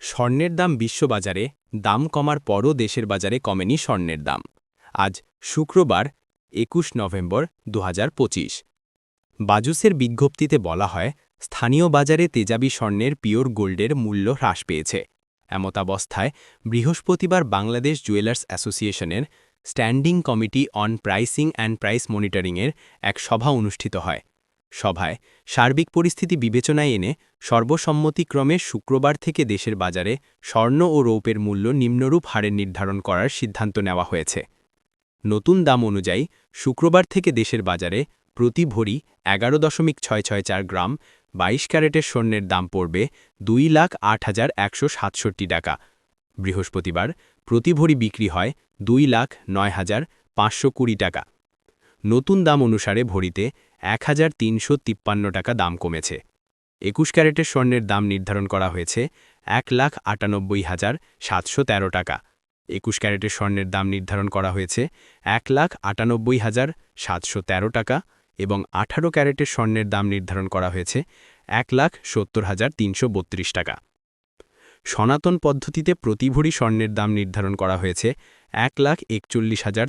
স্বর্ণের দাম বিশ্ববাজারে, দাম কমার পরও দেশের বাজারে কমেনি স্বর্ণের দাম। আজ শুক্রবার, একুশ নভেম্বর দু হাজার পঁচিশ। বাজুসের বিজ্ঞপ্তিতে বলা হয়, স্থানীয় বাজারে তেজাবি স্বর্ণের পিওর গোল্ডের মূল্য হ্রাস পেয়েছে। এমতাবস্থায়, বৃহস্পতিবার বাংলাদেশ জুয়েলার্স অ্যাসোসিয়েশনের standing committee on pricing and price মনিটরিংয়ের এক সভা অনুষ্ঠিত হয়। সভায় সার্বিক পরিস্থিতি বিবেচনায় এনে সর্বসম্মতিক্রমে শুক্রবার থেকে দেশের বাজারে স্বর্ণ ও রৌপের মূল্য নিম্নরূপ হারে নির্ধারণ করার সিদ্ধান্ত নেওয়া হয়েছে। নতুন দাম অনুযায়ী শুক্রবার থেকে দেশের বাজারে প্রতি ভরি এগারো দশমিক ছয় ছয় চার গ্রাম বাইশ ক্যারেটের স্বর্ণের দাম পড়বে দুই লাখ আট হাজার একশো সাতষট্টি টাকা। বৃহস্পতিবার প্রতি ভরি বিক্রি হয় দুই লাখ নয় হাজার পাঁচশো কুড়ি টাকা। নতুন দাম অনুসারে ভরিতে এক হাজার তিনশো তিপ্পান্ন টাকা দাম কমেছে। একুশ ক্যারেটের স্বর্ণের দাম নির্ধারণ করা হয়েছে এক লাখ আটানব্বই হাজার সাতশো তেরো টাকা। একুশ ক্যারেটের স্বর্ণের দাম নির্ধারণ করা হয়েছে এক লাখ আটানব্বই হাজার সাতশো তেরো টাকা এবং আঠারো ক্যারেটের স্বর্ণের দাম নির্ধারণ করা হয়েছে এক লাখ সত্তর হাজার তিনশো বত্রিশ টাকা। সনাতন পদ্ধতিতে প্রতি ভরি স্বর্ণের দাম নির্ধারণ করা হয়েছে এক লাখ একচল্লিশ হাজার